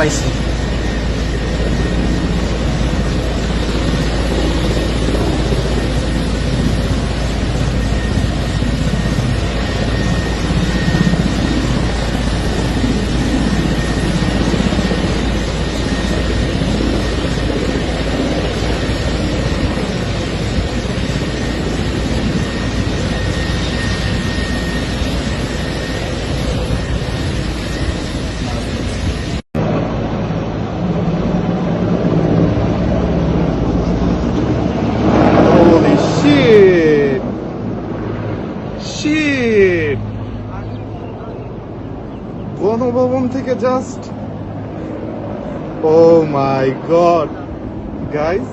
পাইছি Shit! গণভবন থেকে just oh my god guys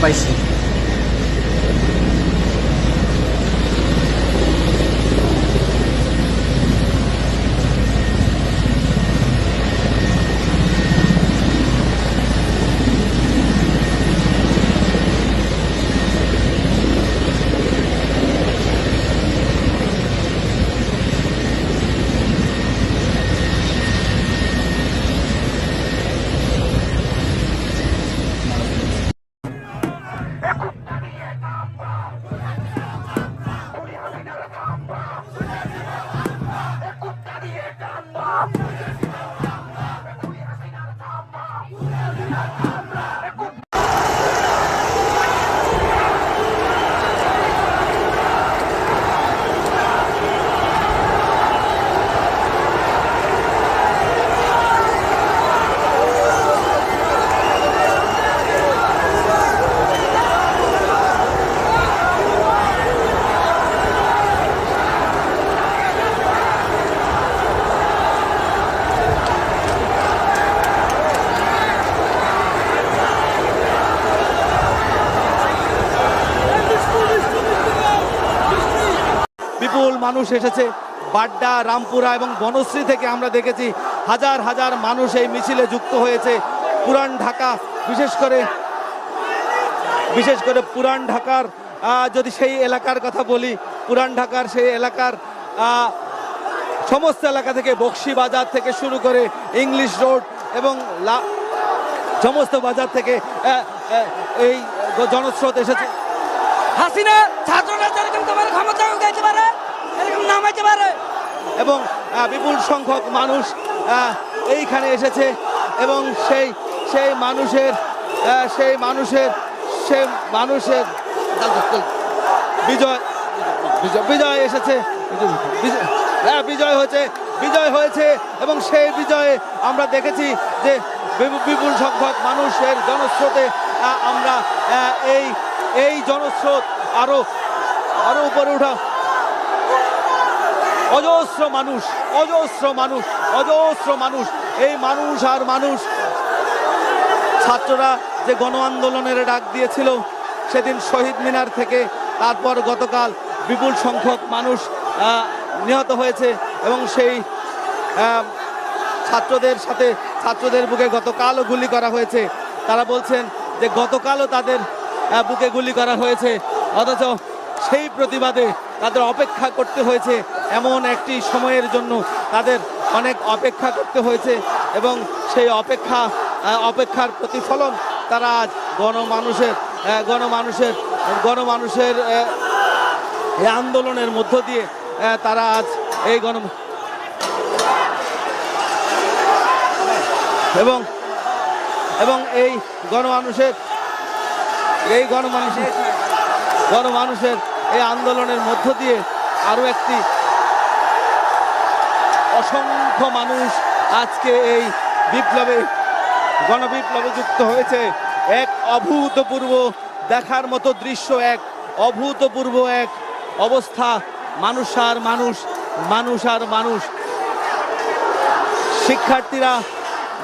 পাইছি মানুষ এসেছে। বাড্ডা, রামপুরা এবং বনশ্রী থেকে আমরা দেখেছি হাজার হাজার মানুষ এই মিছিলে যুক্ত হয়েছে। পুরান ঢাকা, বিশেষ করে বিশেষ করে পুরান ঢাকার যদি সেই এলাকার কথা বলি, পুরান ঢাকার সেই এলাকার সমস্ত এলাকা থেকে বক্সি বাজার থেকে শুরু করে ইংলিশ রোড এবং সমস্ত বাজার থেকে এই জনস্রোত এসেছে। হাসিনা ছাত্ররা যেরকম তোমার ক্ষমতা উঠাইতে পারে নামাইতে পারে এবং বিপুল সংখ্যক মানুষ এইখানে এসেছে এবং সেই সেই মানুষের সেই মানুষের সেই মানুষের বিজয় বিজয় এসেছে। হ্যাঁ বিজয় হয়েছে বিজয় হয়েছে এবং সেই বিজয়ে আমরা দেখেছি যে বিপু- বিপুল সংখ্যক মানুষের জনস্রোতে আমরা এই এই জনস্রোত আরও আরও উপরে উঠা অজস্র মানুষ অজস্র মানুষ অজস্র মানুষ, এই মানুষ আর মানুষ। ছাত্ররা যে গণ আন্দোলনের ডাক দিয়েছিল, সেদিন শহীদ মিনার থেকে, তারপর গতকাল বিপুল সংখ্যক মানুষ নিহত হয়েছে এবং সেই ছাত্রদের সাথে, ছাত্রদের বুকে গতকালও গুলি করা হয়েছে। তারা বলছেন যে গতকালও তাদের বুকে গুলি করা হয়েছে। অথচ সেই প্রতিবাদে তাদের অপেক্ষা করতে হয়েছে এমন একটি সময়ের জন্য তাদের অনেক অপেক্ষা করতে হয়েছে এবং সেই অপেক্ষা অপেক্ষার প্রতিফলন তারা আজ গণমানুষের গণমানুষের গণমানুষের আন্দোলনের মধ্য দিয়ে তারা আজ এই গণ এবং এবং এই গণমানুষের এই গণমানুষের গণমানুষের এই আন্দোলনের মধ্য দিয়ে আরও একটি অসংখ্য মানুষ আজকে এই বিপ্লবে, গণবিপ্লবে যুক্ত হয়েছে। এক অভূতপূর্ব দেখার মতো দৃশ্য, এক অভূতপূর্ব এক অবস্থা। মানুষ আর মানুষ মানুষ আর মানুষ। শিক্ষার্থীরা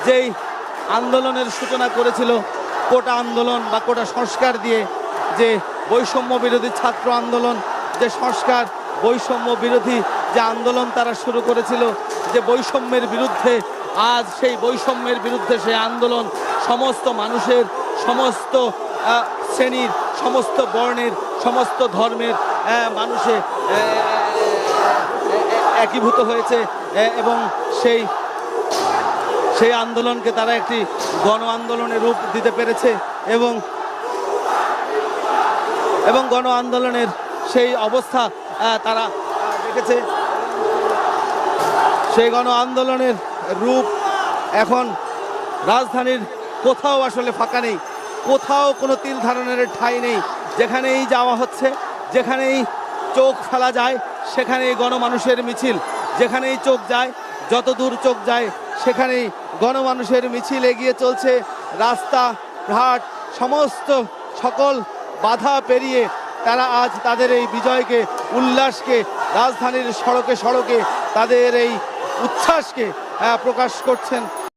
যেই আন্দোলনের সূচনা করেছিল, কোটা আন্দোলন বা কোটা সংস্কার দিয়ে যে বৈষম্য বিরোধী ছাত্র আন্দোলন, যে সংস্কার, বৈষম্য বিরোধী যে আন্দোলন তারা শুরু করেছিল, যে বৈষম্যের বিরুদ্ধে, আজ সেই বৈষম্যের বিরুদ্ধে সেই আন্দোলন সমস্ত মানুষের, সমস্ত শ্রেণির, সমস্ত বর্ণের, সমস্ত ধর্মের মানুষে একীভূত হয়েছে এবং সেই সেই আন্দোলনকে তারা একটি গণ আন্দোলনের রূপ দিতে পেরেছে এবং এবং গণ আন্দোলনের সেই অবস্থা তারা দেখেছে। সেই গণ আন্দোলনের রূপ এখন রাজধানীর কোথাও আসলে ফাঁকা নেই। কোথাও কোনো তিল ধারণের ঠাঁই নেই। যেখানেই যাওয়া হচ্ছে, যেখানেই চোখ ফেলা যায়, সেখানেই গণমানুষের মিছিল। যেখানেই চোখ যায়, যত দূর চোখ যায়, সেখানেই গণমানুষের মিছিল এগিয়ে চলছে। রাস্তা, ঘাট, সমস্ত সকল বাধা পেরিয়ে তারা আজ তাদের এই বিজয়কে, উল্লাসকে, রাজধানীর সড়কে সড়কে তাদের এই উচ্ছ্বাসকে প্রকাশ করছেন।